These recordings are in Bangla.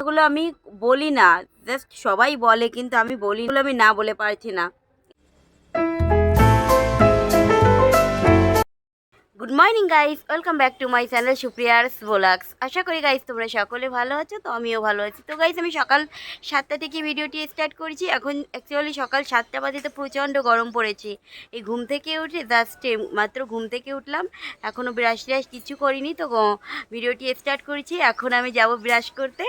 এগুলো আমি বলি না জাস্ট সবাই বলে, কিন্তু আমি বলি এগুলো আমি না বলে পারছি না। Good morning guys welcome back to my channel সুপ্রিয়ার্স ভোলাক্স আশা করি গাইস তোমরা সকলে ভালো আছো, তো আমিও ভালো আছি। তো গাইস আমি সকাল সাতটা থেকে ভিডিওটি স্টার্ট করেছি। এখন অ্যাকচুয়ালি সকাল সাতটা বাজে তো প্রচণ্ড গরম পড়েছে। এই ঘুম থেকে উঠে জাস্ট মাত্র ঘুম থেকে উঠলাম। এখনও ব্রাশ ট্রাশ কিছু করিনি, তো ভিডিওটি স্টার্ট করেছি। এখন আমি যাব ব্রাশ করতে।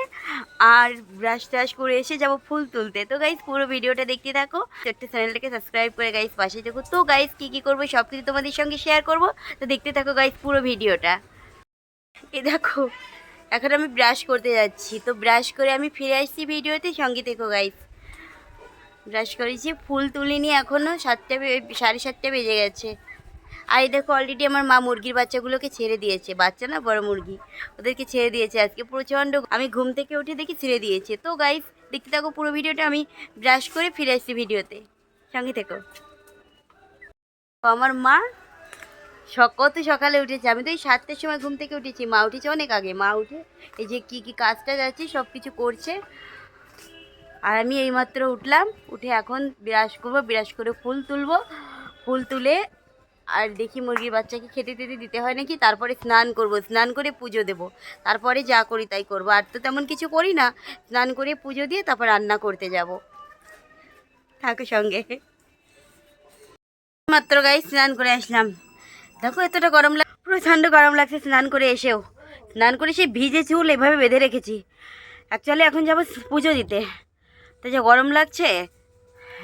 আর ব্রাশ ট্রাশ করে এসে যাব ফুল তুলতে। তো গাইস পুরো ভিডিওটা দেখতে থাকো। একটা চ্যানেলটাকে সাবস্ক্রাইব করে গাইস পাশে দেখো তো গাইস কী কী করব সব কিছু তোমাদের সঙ্গে শেয়ার করব। তো, দেখতে থাকো গাইস পুরো ভিডিওটা এ দেখো, এখন আমি ব্রাশ করতে যাচ্ছি। তো ব্রাশ করে আমি ফিরে আসছি ভিডিওতে সঙ্গে দেখো গাইস ব্রাশ করেছি, ফুল তুলিনি এখনও সাতটা সাড়ে সাতটা বেজে গেছে। আর এই দেখো অলরেডি আমার মা মুরগির বাচ্চাগুলোকে ছেড়ে দিয়েছে। বাচ্চা না, বড় মুরগি। ওদেরকে ছেড়ে দিয়েছে আজকে প্রচণ্ড আমি ঘুম থেকে উঠে দেখি ছেড়ে দিয়েছে। তো গাইস দেখতে থাকো পুরো ভিডিওটা আমি ব্রাশ করে ফিরে আসছি ভিডিওতে সঙ্গে থেকো। আমার মা কত সকালে উঠেছে। আমি তো এই সাতটার সময় ঘুম থেকে উঠেছি। মা উঠেছে অনেক আগে। মা উঠে এই যে কি কি কাজটা যাচ্ছে সব কিছু করছে। আর আমি এইমাত্র উঠলাম। উঠে এখন বিরাজ করব, বিরাজ করে ফুল তুলবো। ফুল তুলে আর দেখি মুরগির বাচ্চাকে খেতে টেতে দিতে হয় নাকি? তারপরে স্নান করব। স্নান করে পুজো দেব। তারপরে যা করি তাই করব। আর তো তেমন কিছু করি না। স্নান করে পুজো দিয়ে তারপর রান্না করতে যাব। থাকো সঙ্গে। মাত্র গাই স্নান করে আসলাম। দেখো এতটা গরম লাগ প্রচণ্ড গরম লাগছে, স্নান করে এসেও। স্নান করে সেই ভিজে চুল এভাবে বেঁধে রেখেছি। অ্যাকচুয়ালি এখন যাব পুজো দিতে। তো যে গরম লাগছে,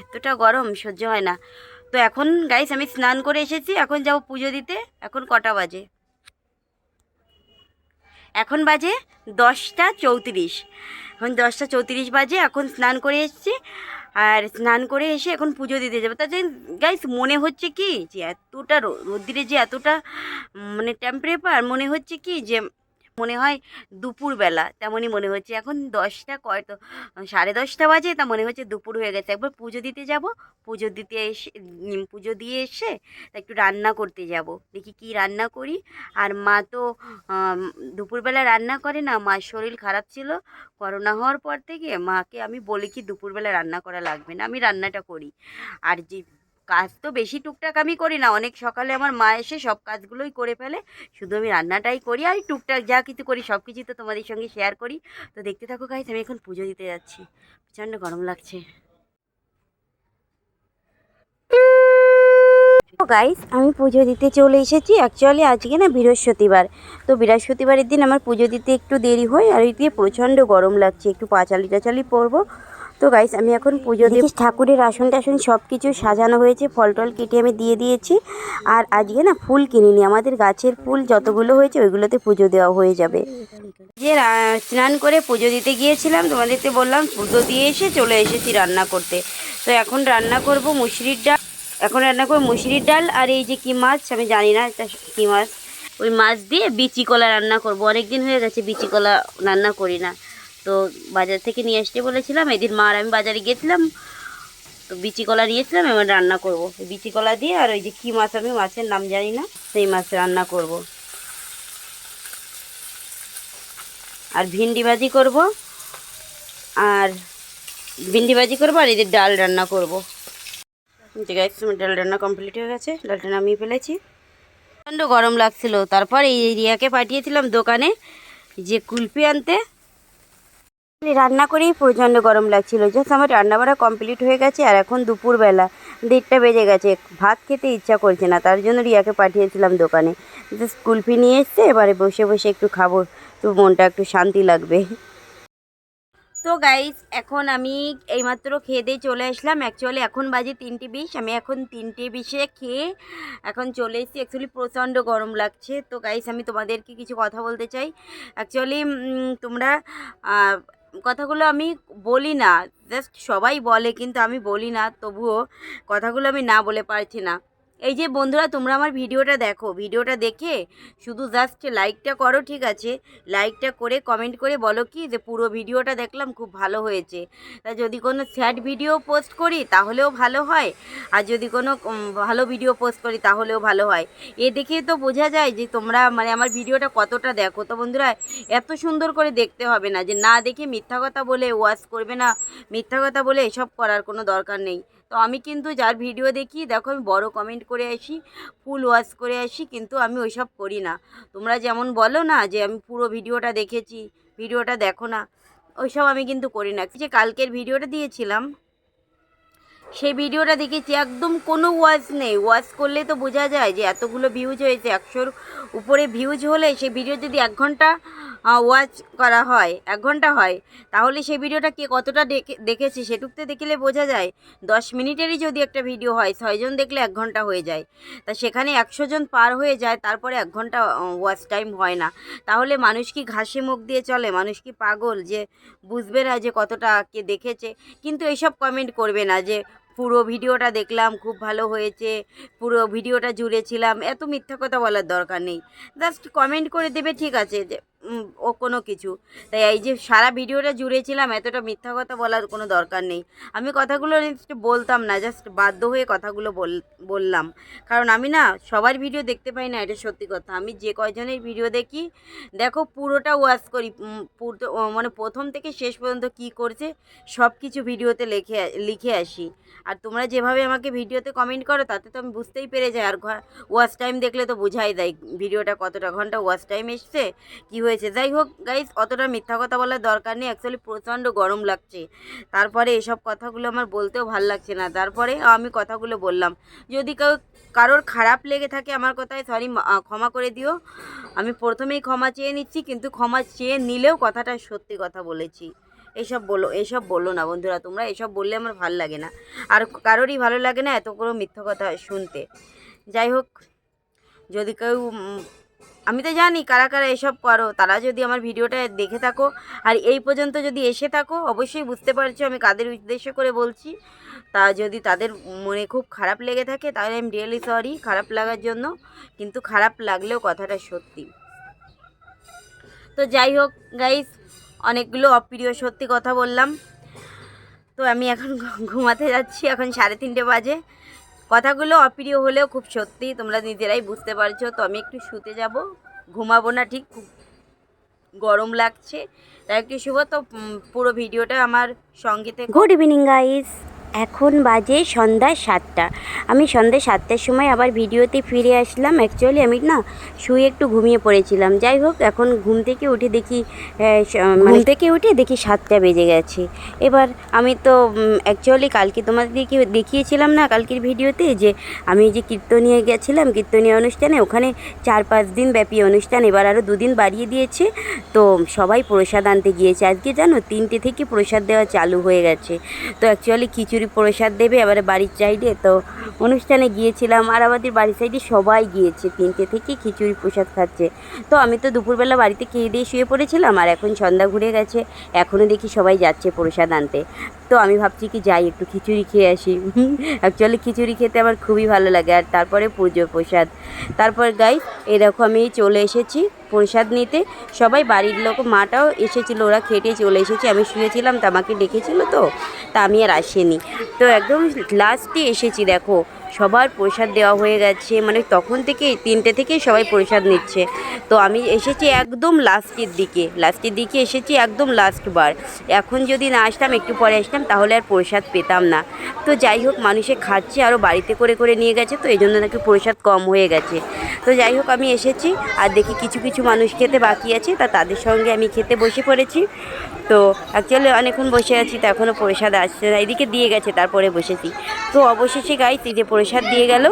এতটা গরম, সহ্য হয় না। তো এখন গাইস আমি স্নান করে এসেছি, এখন যাব পুজো দিতে। এখন কটা বাজে? এখন বাজে দশটা চৌত্রিশ। এখন দশটা চৌত্রিশ বাজে, এখন স্নান করে এসেছি। আর স্নান করে এসে এখন পুজো দিতে যাবে। তাতে গাইস মনে হচ্ছে কি যে এতটা রো- রোদ্রে যে এতটা মানে টেম্পারেচার মনে হচ্ছে কি যে মনে হয় দুপুরবেলা তেমনই মনে হচ্ছে এখন দশটা কয়, তো সাড়ে দশটা বাজে, তা মনে হচ্ছে দুপুর হয়ে গেছে। একবার পুজো দিতে যাব, পুজো দিতে এসে পুজো দিয়ে এসে, তা একটু রান্না করতে যাব। দেখি কি রান্না করি। আর মা তো দুপুরবেলা রান্না করে না, মার শরীর খারাপ ছিল, করোনা হওয়ার পর থেকে মাকে আমি বলি কি, দুপুরবেলা রান্না করা লাগবে না, আমি রান্নাটা করি। আর যে কাজ তো বেশি টুকটাক আমি করি না। অনেক সকালে আমার মা এসে সব কাজগুলোই করে ফেলে। শুধু আমি রান্নাটাই করি আর টুকটাক যা কিছু করি সব কিছুই তো তোমাদের সঙ্গে শেয়ার করি। তো দেখতে থাকো গাইস আমি এখন পুজো দিতে যাচ্ছি। প্রচণ্ড গরম লাগছে। গাইস আমি পুজো দিতে চলে এসেছি। অ্যাকচুয়ালি আজকে না বৃহস্পতিবার। তো বৃহস্পতিবারের দিন আমার পুজো দিতে একটু দেরি হয় আর এই দিয়ে প্রচণ্ড গরম লাগছে। একটু পাঁচালি টাচালি পরবো। তো গাইস আমি এখন পুজো দিয়ে ঠাকুরের আসন টাসন সব কিছু সাজানো হয়েছে ফল টল কেটে আমি দিয়ে দিয়েছি। আর আজকে না ফুল কিনিনি আমাদের গাছের ফুল যতগুলো হয়েছে ওইগুলোতে পুজো দেওয়া হয়ে যাবে। যে স্নান করে পুজো দিতে গিয়েছিলাম তোমাদেরকে বললাম পুজো দিয়ে এসে চলে এসেছি রান্না করতে। তো এখন রান্না করব মুসুরির ডাল এখন রান্না করব মুসুরির ডাল আর এই যে কি মাছ আমি জানি না এটা কি মাছ। ওই মাছ দিয়ে বিচি কলা রান্না করব অনেক দিন হয়ে গেছে বিচি কলা রান্না করি না। তো বাজার থেকে নিয়ে আসতে বলেছিলাম, এদিন মা আর আমি বাজারে গিয়েছিলাম তো বিচি কলা নিয়েছিলাম এবার রান্না করব। বিচি কলা দিয়ে আর ওই যে কী মাছ আমি, মাছের নাম জানি না, সেই মাছ রান্না করব। আর ভিন্ডি ভাজি করব, আর ভিন্ডি ভাজি করব, আর এদের ডাল রান্না করব। আমার ডাল রান্না কমপ্লিট হয়ে গেছে, ডালটা নামিয়ে ফেলেছি। প্রচণ্ড গরম লাগছিল, তারপর এই রিয়াকে পাঠিয়েছিলাম দোকানে, যে কুলফি আনতে রান্না করেই প্রচণ্ড গরম লাগছিল। জাস্ট আমার রান্না বাড়া কমপ্লিট হয়ে গেছে আর এখন দুপুরবেলা। দেড়টা বেজে গেছে। ভাত খেতে ইচ্ছা করছে না, তার জন্য রিয়াকে পাঠিয়েছিলাম দোকানে। জাস্ট কুলফি নিয়ে এসছে, এবারে বসে বসে একটু খাব। তো মনটা একটু শান্তি লাগবে। তো গাইস এখন আমি এইমাত্র খেয়ে দিয়ে চলে আসলাম। অ্যাকচুয়ালি এখন বাজে তিনটে বিশ। আমি এখন তিনটে বিশে খেয়ে এখন চলে এসেছি। অ্যাকচুয়ালি প্রচণ্ড গরম লাগছে। তো গাইস আমি তোমাদেরকে কিছু কথা বলতে চাই। অ্যাকচুয়ালি তোমরা কথাগুলো আমি বলি না জাস্ট সবাই বলে, কিন্তু আমি বলি না, তবুও কথাগুলো আমি না বলে পারছি না। এই যে বন্ধুরা, তোমরা আমার ভিডিওটা দেখো। ভিডিওটা দেখে শুধু জাস্ট লাইকটা করো, ঠিক আছে? লাইকটা করে কমেন্ট করে বলো কি যে পুরো ভিডিওটা দেখলাম, খুব ভালো হয়েছে। তা যদি কোনো স্যাড ভিডিও পোস্ট করি, তাহলেও ভালো হয়। আর যদি কোনো ভালো ভিডিও পোস্ট করি, তাহলেও ভালো হয়। এ দেখে তো বোঝা যায় যে তোমরা মানে আমার ভিডিওটা কতটা দেখো। তো বন্ধুরা, এত সুন্দর করে দেখতে হবে না যে না দেখে মিথ্যা কথা বলে ওয়াশ করবে না। মিথ্যা কথা বলে এসব করার কোনো দরকার নেই। তো আমি কিন্তু যার ভিডিও দেখি, দেখো আমি বড় কমেন্ট করে আসি ফুল ওয়াশ করে আসি, কিন্তু আমি ওইসব করি না। তোমরা যেমন বলো না যে আমি পুরো ভিডিওটা দেখেছি ভিডিওটা দেখো না, ওইসব আমি কিন্তু করি না। যে কালকের ভিডিওটা দিয়েছিলাম সেই ভিডিওটা দেখেছি, একদম কোনো ওয়াচ নেই। ওয়াচ করলে তো বোঝা যায় যে এতগুলো ভিউজ হয়েছে, একশোর উপরে ভিউজ হলে সেই ভিডিও যদি এক ঘণ্টা ওয়াচ করা হয়, এক ঘণ্টা হয়, তাহলে সেই ভিডিওটা কে কতটা দেখে, দেখেছে সেটুকতে দেখলে বোঝা যায়। দশ মিনিটেরই যদি একটা ভিডিও হয় ছয়জন দেখলে এক ঘণ্টা হয়ে যায়। তা সেখানে একশো জন পার হয়ে যায়, তারপরে এক ঘণ্টা ওয়াচ টাইম হয় না। তাহলে মানুষ কি ঘাসে মুখ দিয়ে চলে? মানুষ কি পাগল যে বুঝবে না যে কতটা কে দেখেছে? কিন্তু এইসব কমেন্ট করবে না যে পুরো ভিডিওটা দেখলাম, খুব ভালো হয়েছে, পুরো ভিডিওটা জুড়েছিলাম, এত মিথ্যা কথা বলার দরকার নেই। জাস্ট কমেন্ট করে দেবে, ঠিক আছে ও কোনো কিছু। তাই এই যে সারা ভিডিওটা জুড়েছিলাম, এতটা মিথ্যা কথা বলার কোনো দরকার নেই। আমি কথাগুলো বলতাম না জাস্ট বাধ্য হয়ে কথাগুলো বল, বললাম। কারণ আমি না সবার ভিডিও দেখতে পাই না, এটা সত্যি কথা। আমি যে কয়জনের ভিডিও দেখি, দেখো পুরোটা ওয়াচ করি পুরো মানে প্রথম থেকে শেষ পর্যন্ত কি করছে সব কিছু ভিডিওতে লিখে লিখে আসি। আর তোমরা যেভাবে আমাকে ভিডিওতে কমেন্ট করো, তাতে তো আমি বুঝতেই পেরে যাই। আর ওয়াচ টাইম দেখলে তো বোঝাই দেয় ভিডিওটা কতটা ঘণ্টা ওয়াচ টাইম এসছে, কি হয়েছে। যাই হোক গাইস অতটা মিথ্যা কথা বলার দরকার নেই। অ্যাকচুয়ালি প্রচণ্ড গরম লাগছে। তারপরে এসব কথাগুলো আমার বলতেও ভালো লাগছে না। তারপরে আমি কথাগুলো বললাম। যদি কেউ, কারোর খারাপ লেগে থাকে আমার কথায় সরি ক্ষমা করে দিও। আমি প্রথমেই ক্ষমা চেয়ে নিচ্ছি, কিন্তু ক্ষমা চেয়ে নিলেও কথাটা সত্যি কথা বলেছি। এসব বলো, এসব বলল না বন্ধুরা তোমরা। এসব বললে আমার ভালো লাগে না। আর কারোরই ভালো লাগে না এতগুলো মিথ্যা কথা শুনতে। যাই হোক, যদি কেউ আমি তো জানি কারা কারা এসব করো, তারা যদি আমার ভিডিওটা দেখে থাকো, আর এই পর্যন্ত যদি এসে থাকো, অবশ্যই বুঝতে পারছ আমি কাদের উদ্দেশ্য করে বলছি। তা যদি তাদের মনে খুব খারাপ লেগে থাকে, তাহলে আমি রিয়েলি সরি খারাপ লাগার জন্য, কিন্তু খারাপ লাগলেও কথাটা সত্যি। তো যাই হোক গাইস অনেকগুলো অপ্রিয় সত্যি কথা বললাম। তো আমি এখন ঘুমাতে যাচ্ছি, এখন সাড়ে তিনটে বাজে। কথাগুলো অপ্রিয় হলেও খুব সত্যি তোমরা নিজেরাই বুঝতে পারছ। তো আমি একটু শুতে যাব। ঘুমাবো না, ঠিক? খুব গরম লাগছে। তাই একটু শুভ। তো পুরো ভিডিওটা আমার সঙ্গীতে গুড ইভিনিং গাইস এখন বাজে সন্ধ্যা সাতটা। আমি সন্ধ্যা সাতটার সময় আবার ভিডিওতে ফিরে আসলাম। অ্যাকচুয়ালি আমি না শুয়ে একটু ঘুমিয়ে পড়েছিলাম। যাই হোক এখন ঘুম থেকে উঠে দেখি ঘুম থেকে উঠে দেখি সাতটা বেজে গেছে। এবার আমি তো অ্যাকচুয়ালি কালকে তোমাদেরকে দেখিয়েছিলাম না কালকের ভিডিওতে যে আমি যে কীর্তনিয়ে গেছিলাম কীর্তনীয় অনুষ্ঠানে ওখানে চার পাঁচ দিন ব্যাপী অনুষ্ঠান এবার আরও দুদিন বাড়িয়ে দিয়েছে। তো সবাই প্রসাদ আনতে গিয়েছে। আজকে জানো তিনটে থেকে প্রসাদ দেওয়া চালু হয়ে গেছে। তো অ্যাকচুয়ালি খিচুড়ি প্রসাদ দেবে, এবারে বাড়ির সাইডে তো অনুষ্ঠানে গিয়েছিলাম, আর আমাদের বাড়ির সাইডে সবাই গিয়েছে, তিনটে থেকে খিচুড়ি প্রসাদ খাচ্ছে। তো আমি তো দুপুরবেলা বাড়িতে খেয়ে দিয়ে শুয়ে পড়েছিলাম, আর এখন সন্ধ্যা ঘুরে গেছে এখনও দেখি সবাই যাচ্ছে প্রসাদ আনতে। তো আমি ভাবছি কি যাই, একটু খিচুড়ি খেয়ে আসি। অ্যাকচুয়ালি খিচুড়ি খেতে আমার খুবই ভালো লাগে, আর তারপরে পুজো প্রসাদ। তারপর গাই এরকম আমি চলে এসেছি। প্রসাদ নিতে। সবাই বাড়ির লোক মাটাও এসেছিল, ওরা খেটে চলে এসেছে। আমি শুয়েছিলাম তো আমাকে ডেকেছিলো তো, তা আমি আর আসিনি। তো একদম লাস্টে এসেছি, দেখো। সবার প্রসাদ দেওয়া হয়ে গেছে। মানে তখন থেকে তিনটে থেকে সবাই প্রসাদ নিচ্ছে। তো আমি এসেছি একদম লাস্টের দিকে। লাস্টের দিকে এসেছি একদম লাস্ট বার। এখন যদি না আসতাম, একটু পরে আসতাম, তাহলে আর প্রসাদ পেতাম না। তো যাই হোক, মানুষে খাচ্ছে আরও বাড়িতে করে করে নিয়ে গেছে, তো এই জন্য নাকি প্রসাদ কম হয়ে গেছে। তো যাই হোক, আমি এসেছি, আর দেখি কিছু কিছু মানুষ খেতে বাকি আছে, তা তাদের সঙ্গে আমি খেতে বসে পড়েছি। তো অ্যাকচুয়ালি অনেকক্ষণ বসে আছি, তো এখনও প্রসাদ আসছে না। এদিকে দিয়ে গেছে, তারপরে বসেছি। তো অবশেষে গাইছি যে প্রসাদ দিয়ে গেল।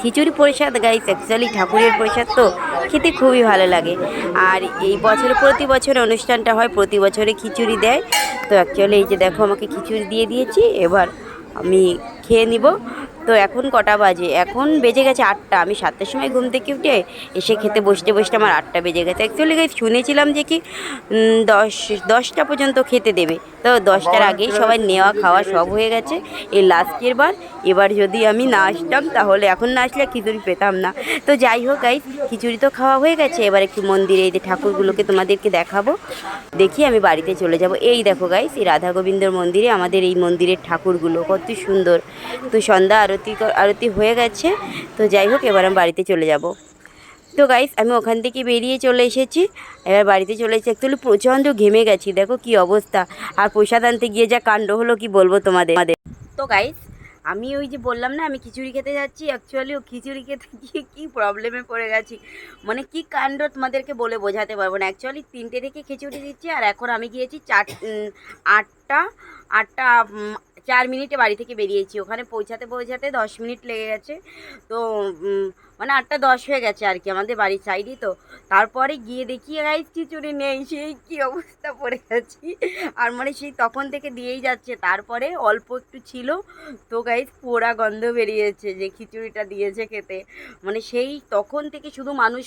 খিচুড়ি প্রসাদ গাইস অ্যাকচুয়ালি ঠাকুরের প্রসাদ তো খেতে খুবই ভালো লাগে। আর এই বছর, প্রতি বছর অনুষ্ঠানটা হয়, প্রতি বছরে খিচুড়ি দেয়। তো অ্যাকচুয়ালি এই যে দেখো, আমাকে খিচুড়ি দিয়ে দিয়েছি, এবার আমি খেয়ে নিব। তো এখন কটা বাজে? এখন বেজে গেছে আটটা। আমি সাতটার সময় ঘুম থেকে উঠে এসে খেতে বসতে বসতে আমার আটটা বেজে গেছে। অ্যাকচুয়ালি শুনেছিলাম যে কি দশ দশটা পর্যন্ত খেতে দেবে। তো দশটার আগেই সবাই নেওয়া খাওয়া সব হয়ে গেছে। এই লাস্টের বার এবার যদি আমি না আসতাম তাহলে এখন না আসলে খিচুড়ি পেতাম না। তো যাই হোক গাইজ খিচুড়ি তো খাওয়া হয়ে গেছে। এবার একটু মন্দিরে এই যে ঠাকুরগুলোকে তোমাদেরকে দেখাবো। দেখি আমি বাড়িতে চলে যাব। এই দেখো গাইস এই রাধা গোবিন্দর মন্দিরে আমাদের এই মন্দিরের ঠাকুরগুলো কত সুন্দর। তো সন্ধ্যা আরতি আরতি হয়ে গেছে। তো যাই হোক, এবার আমি বাড়িতে চলে যাব। তো গাইস আমি ওখান থেকে বেরিয়ে চলে এসেছি। এবার বাড়িতে চলে এসেছি। অ্যাকচুয়ালি প্রচণ্ড ঘেমে গেছি। দেখো কি অবস্থা। আর প্রসাদ আনতে গিয়ে যা কাণ্ড হলো, কি বলব তোমাদের? তো গাইস আমি ওই যে বললাম না, আমি খিচুড়ি খেতে যাচ্ছি। অ্যাকচুয়ালি ও খিচুড়ি খেতে গিয়ে কী প্রবলেমে পড়ে গেছি। মানে কি কাণ্ড তোমাদেরকে বলে বোঝাতে পারব না। অ্যাকচুয়ালি তিনটে থেকে খিচুড়ি দিচ্ছি। আর এখন আমি গিয়েছি চার আটটা আটটা চার মিনিটে বাড়ি থেকে বেরিয়েছি। ওখানে পৌঁছাতে পৌঁছাতে দশ মিনিট লেগে গেছে। তো মানে আটটা দশ হয়ে গেছে আর কি আমাদের বাড়ির সাইডই তো। তারপরে গিয়ে দেখি গাইজ খিচুড়ি নেই। সেই কী অবস্থা পড়ে গেছি। আর মানে সেই তখন থেকে দিয়েই যাচ্ছে। তারপরে অল্প একটু ছিল। তো গাইজ পোড়া গন্ধ বেরিয়েছে যে খিচুড়িটা দিয়েছে খেতে। মানে সেই তখন থেকে শুধু মানুষ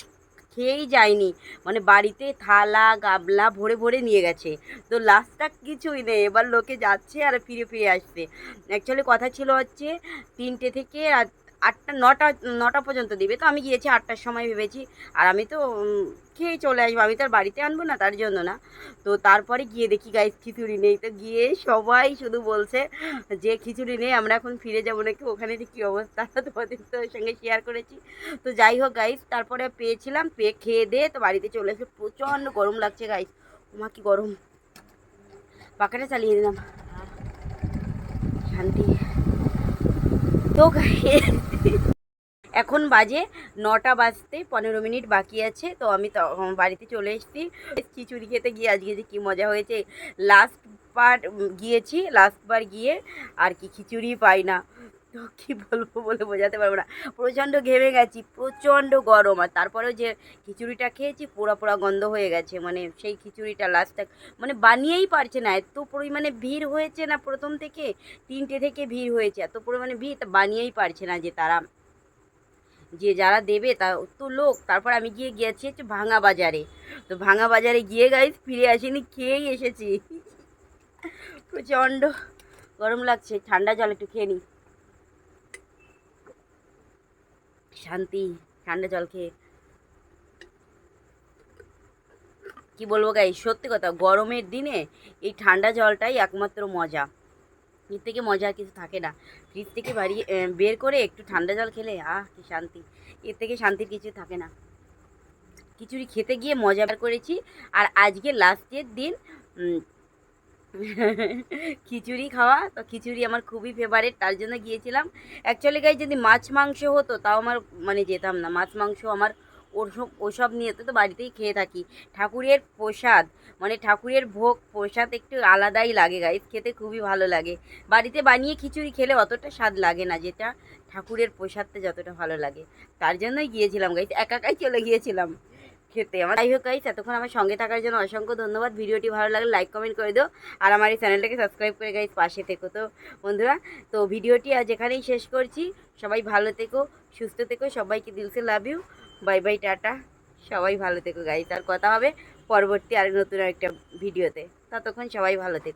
খেয়েই যায়নি। মানে বাড়িতে থালা, গাবলা ভরে ভরে নিয়ে গেছে। তো লাস্টটা কিছুই নেই। এবার লোকে যাচ্ছে আর ফিরে ফিরে আসছে। অ্যাকচুয়ালি কথা ছিল হচ্ছে তিনটে থেকে রাত আটটা, নটা নটা পর্যন্ত দিবে। তো আমি গিয়েছি আটটার সময় ভেবেছি। আর আমি তো খেয়ে চলে আসব। আমি তো আর বাড়িতে আনব না, তার জন্য না। তো তারপরে গিয়ে দেখি গাইস খিচুড়ি নেই। তো গিয়ে সবাই শুধু বলছে যে, খিচুড়ি নেই, আমরা এখন ফিরে যাব নাকি? ওখানে যে কী অবস্থা? তোমাদের তো সঙ্গে শেয়ার করেছি। তো যাই হোক গাইস তারপরে পেয়েছিলাম, পেয়ে খেয়ে দিয়ে তো বাড়িতে চলে এসে প্রচণ্ড গরম লাগছে গাইস ওমা, কি গরম। পাখাটা চালিয়ে দিলাম। শান্তি। তো এখন বাজে নটা বাজতে পনেরো মিনিট বাকি আছে, তো আমি বাড়িতে চলে এসেছি। খিচুড়ি খেতে গিয়ে আজকে যে কী মজা হয়েছে লাস্ট বার গিয়েছি লাস্ট বার গিয়ে আর কি খিচুড়ি পাই না। তো কী বলব বলে বোঝাতে পারব না। প্রচণ্ড ঘেমে গেছি, প্রচণ্ড গরম। আর তারপরেও যে খিচুড়িটা খেয়েছি, পোড়া পোড়া গন্ধ হয়ে গেছে। মানে সেই খিচুড়িটা লাস্টটা মানে বানিয়েই পারছে না। এত পরিমাণে ভিড় হয়েছে না প্রথম থেকে, তিনটে থেকে ভিড় হয়েছে। এত পরিমাণে ভিড় তা বানিয়েই পারছে না যে তারা। যে যারা দেবে তা তো লোক। তারপর আমি গিয়ে গিয়েছি হচ্ছে ভাঙা বাজারে। তো ভাঙা বাজারে গিয়ে গাইজ ফিরে আসিনি, খেয়েই এসেছি। প্রচণ্ড গরম লাগছে। ঠান্ডা জল একটু খেয়ে নিই শান্তি, ঠান্ডা জল খেয়ে। কি বলব গাই সত্যি কথা, গরমের দিনে এই ঠান্ডা জলটাই একমাত্র মজা। এর থেকে মজা আর কিছু থাকে না। ফ্রিজ থেকে বাড়ি বের করে একটু ঠান্ডা জল খেলে, আহ, কি শান্তি। এর থেকে শান্তির কিছু থাকে না। খিচুড়ি খেতে গিয়ে মজা করেছি। আর আজকে লাস্টের দিন খিচুড়ি খাওয়া, তো খিচুড়ি আমার খুবই ফেভারিট তার জন্য গিয়েছিলাম। অ্যাকচুয়ালি গাই যদি মাছ মাংস হতো, তাও আমার মানে যেতাম না। মাছ মাংস আমার ওসব ওসব নিয়ে তো বাড়িতেই খেয়ে থাকি। ঠাকুরের প্রসাদ মানে ঠাকুরের ভোগ, প্রসাদ একটু আলাদাই লাগে গাইস খেতে খুবই ভালো লাগে। বাড়িতে বানিয়ে খিচুড়ি খেলে অতটা স্বাদ লাগে না, যেটা ঠাকুরের প্রসাদটা যতটা ভালো লাগে। তার জন্যই গিয়েছিলাম গাইস একা একাই চলে গিয়েছিলাম। খেতে। আমার যাই হোক গাইস এতক্ষণ আমার সঙ্গে থাকার জন্য অসংখ্য ধন্যবাদ। ভিডিওটি ভালো লাগলে লাইক কমেন্ট করে দিও। আর আমার এই চ্যানেলটাকে সাবস্ক্রাইব করে গাইস পাশে থেকো। তো বন্ধুরা, তো ভিডিওটি আজ এখানেই শেষ করছি। সবাই ভালো থেকো, সুস্থ থেকো, সবাইকে দিলসে love you bye bye tata. সবাই ভালো থেকো গাইস আর কথা হবে পরবর্তী আর নতুন একটা ভিডিওতে। ততক্ষণ সবাই ভালো থেকো।